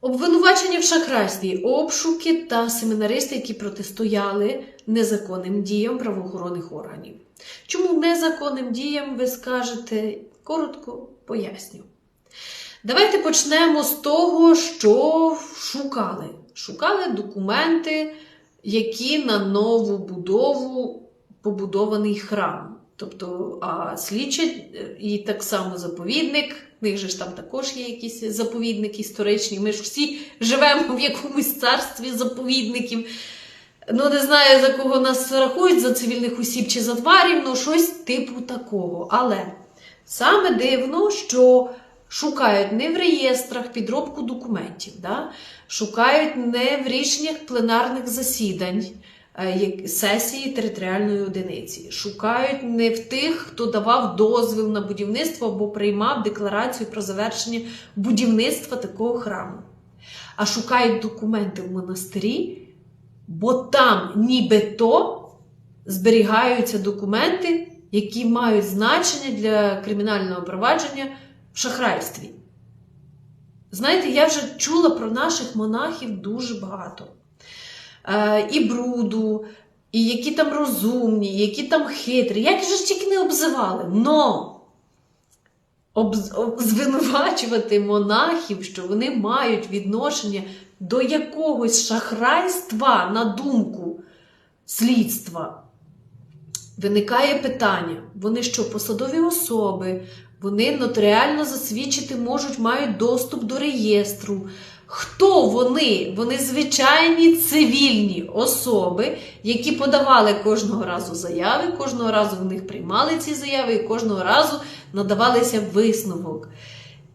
Обвинувачення в шахрайстві, обшуки та семінаристи, які протистояли незаконним діям правоохоронних органів. Чому незаконним діям ви скажете? Коротко поясню. Давайте почнемо з того, що шукали. Шукали документи, які на нову будову побудований храм. Тобто, а слідчать е, і так само заповідник. В них же ж там також є якісь заповідники історичні. Ми ж всі живемо в якомусь царстві заповідників. Ну, не знаю, за кого нас рахують, за цивільних осіб чи за тварів, ну щось типу такого. Але саме дивно, що шукають не в реєстрах підробку документів, да? шукають не в рішеннях пленарних засідань сесії територіальної одиниці, шукають не в тих, хто давав дозвіл на будівництво або приймав декларацію про завершення будівництва такого храму. А шукають документи в монастирі, бо там нібито зберігаються документи, які мають значення для кримінального провадження в шахрайстві. Знаєте, я вже чула про наших монахів дуже багато. Е, і бруду, і які там розумні, які там хитрі, як же ж тільки не обзивали. Но звинувачувати монахів, що вони мають відношення до якогось шахрайства на думку слідства. Виникає питання: вони що, посадові особи, вони нотаріально засвідчити можуть, мають доступ до реєстру. Хто вони? Вони звичайні цивільні особи, які подавали кожного разу заяви, кожного разу в них приймали ці заяви і кожного разу надавалися висновок.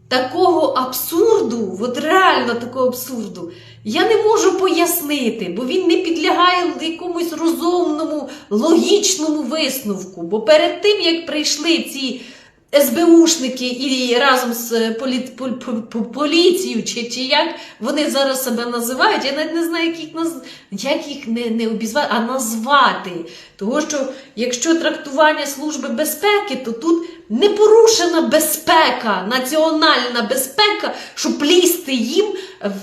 Такого абсурду, от реально такого абсурду, я не можу пояснити, бо він не підлягає якомусь розумному, логічному висновку. Бо перед тим, як прийшли ці СБУшники і разом з полі... пол- пол- пол- поліцією, чи, чи як вони зараз себе називають, я навіть не знаю, як їх, наз... як їх не, не обізвати, а назвати. Тому що якщо трактування Служби безпеки, то тут не порушена безпека, національна безпека, щоб лізти їм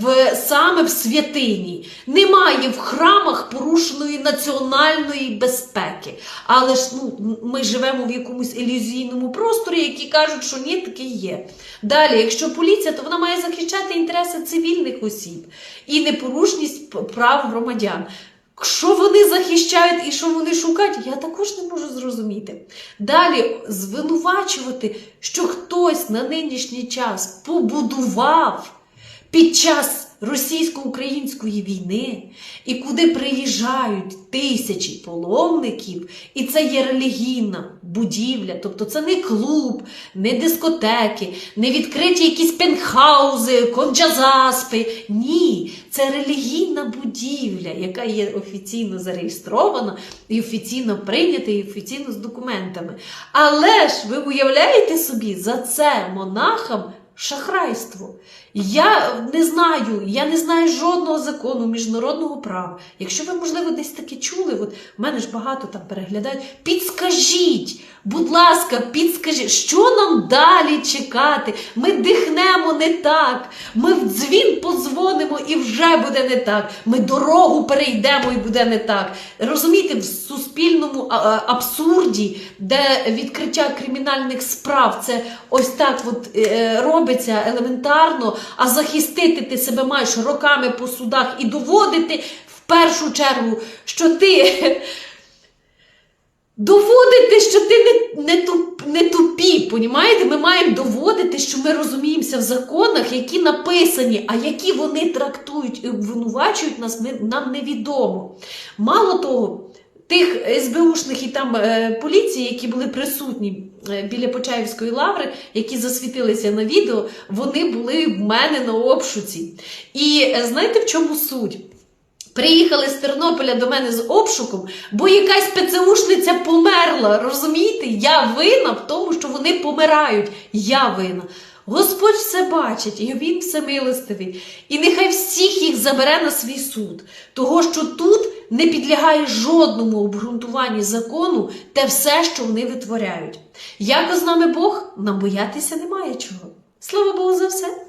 в, саме в святині. Немає в храмах порушеної національної безпеки. Але ж ну, ми живемо в якомусь ілюзійному просторі, які кажуть, що ні, таке є. Далі, якщо поліція, то вона має захищати інтереси цивільних осіб і непорушність прав громадян. Що вони захищають і що вони шукають, я також не можу зрозуміти. Далі звинувачувати, що хтось на нинішній час побудував під час російсько-української війни, і куди приїжджають тисячі паломників, і це є релігійна будівля, тобто це не клуб, не дискотеки, не відкриті якісь пентхаузи, кончазаспи. Ні, це релігійна будівля, яка є офіційно зареєстрована і офіційно прийнята, і офіційно з документами. Але ж ви уявляєте собі, за це монахам шахрайство. Я не знаю, я не знаю жодного закону міжнародного права. Якщо ви, можливо, десь таке чули, от в мене ж багато там переглядають, підскажіть, будь ласка, підскажіть, що нам далі чекати? Ми дихнемо не так, ми в дзвін подзвонимо і вже буде не так. Ми дорогу перейдемо і буде не так. Розумієте, в суспільному абсурді, де відкриття кримінальних справ це ось так от, е, робиться елементарно, а захистити ти себе маєш роками по судах і доводити в першу чергу, що ти. Доводити, що ти не, не, туп, не тупі, понімаєте? Ми маємо доводити, що ми розуміємося в законах, які написані, а які вони трактують і обвинувачують нас, ми, нам невідомо. Мало того, тих СБУшних і там е, поліції, які були присутні е, біля Почаївської лаври, які засвітилися на відео, вони були в мене на обшуці. І е, знаєте, в чому суть? Приїхали з Тернополя до мене з обшуком, бо якась ПЦУшниця померла. Розумієте? Я винна в тому, що вони помирають. Я винна. Господь все бачить, і він все милостивий. І нехай всіх їх забере на свій суд, того, що тут не підлягає жодному обґрунтуванню закону те все, що вони витворяють. Як з нами Бог, нам боятися немає чого. Слава Богу за все.